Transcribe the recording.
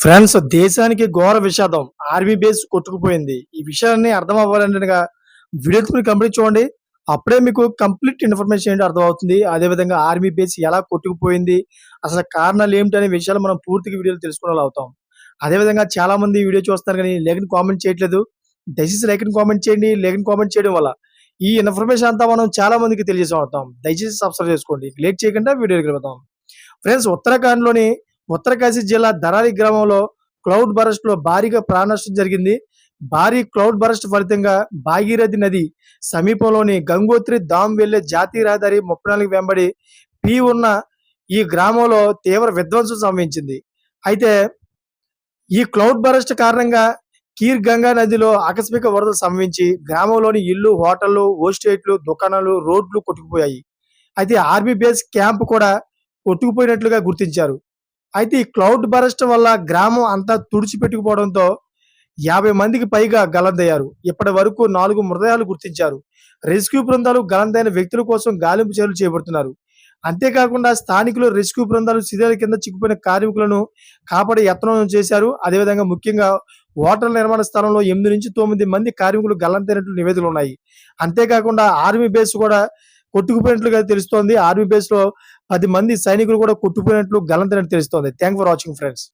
Friends దేశానికి ఘోర విషాదం. ఆర్మీ బేస్ కొట్టుకుపోయింది. ఈ విషయాన్ని అర్థం అవ్వాలంటేగా వీడియో మీరు కంప్లీట్ చూడండి. అప్పుడే మీకు కంప్లీట్ ఇన్ఫర్మేషన్ ఏంటి అర్థమవుతుంది. అదేవిధంగా ఆర్మీ బేస్ ఎలా కొట్టుకుపోయింది అసలు కారణాలు ఏమిటి అనే విషయాలు మనం పూర్తిగా వీడియోలు తెలుసుకునే అవుతాం. అదేవిధంగా చాలా మంది వీడియో చూస్తారు కానీ లేఖని కామెంట్ చేయట్లేదు. దయచేసి లేఖని కామెంట్ చేయండి. లేఖని కామెంట్ చేయడం వల్ల ఈ ఇన్ఫర్మేషన్ అంతా మనం చాలా మందికి తెలియజేసి అవుతాం. దయచేసి సబ్స్క్రైబ్ చేసుకోండి. లేట్ చేయకుండా వీడియోకి వెళ్తాం ఫ్రెండ్స్ ఉత్తరాఖండ్లోని ఉత్తరకాశీ జిల్లా దరాలి గ్రామంలో క్లౌడ్ బరస్ట్లో భారీగా ప్రాణనష్టం జరిగింది. భారీ క్లౌడ్ బరస్ట్ ఫలితంగా భాగీరథి నది సమీపంలోని గంగోత్రి దామ్ వెళ్ళే జాతీయ రహదారి ముప్పై నాలుగు వెంబడి పి ఉన్న ఈ గ్రామంలో తీవ్ర విధ్వంసం సంభవించింది. అయితే ఈ క్లౌడ్ బరస్ట్ కారణంగా కీర్ గంగా నదిలో ఆకస్మిక వరదలు సంభవించి గ్రామంలోని ఇల్లు హోటళ్ళు హోస్టేట్లు దుకాణాలు రోడ్లు కొట్టుకుపోయాయి. అయితే ఆర్మీ బేస్ క్యాంప్ కూడా కొట్టుకుపోయినట్లుగా గుర్తించారు. అయితే ఈ క్లౌడ్ బరస్ట్ వల్ల గ్రామం అంతా తుడిచిపెట్టుకుపోవడంతో యాభై మందికి పైగా గలందయ్యారు ఇప్పటి వరకు నాలుగు మృతదేహాలు గుర్తించారు. రెస్క్యూ బృందాలు గలందైన వ్యక్తుల కోసం గాలింపు చర్యలు చేపడుతున్నారు. అంతేకాకుండా స్థానికులు రెస్క్యూ బృందాలు శిథిల కింద చిక్కుపోయిన కార్మికులను కాపాడే యత్నం చేశారు. అదేవిధంగా ముఖ్యంగా హోటల్ నిర్మాణ స్థలంలో ఎనిమిది నుంచి తొమ్మిది మంది కార్మికులు గల్లంతైనట్లు నివేదికలు ఉన్నాయి. అంతేకాకుండా ఆర్మీ బేస్ కూడా కొట్టుకుపోయినట్లుగా తెలుస్తోంది. ఆర్మీ బేస్లో పది మంది సైనికులు కూడా కొట్టుకున్నట్లు గల్లంతైనట్టు తెలుస్తోంది. Thank for watching friends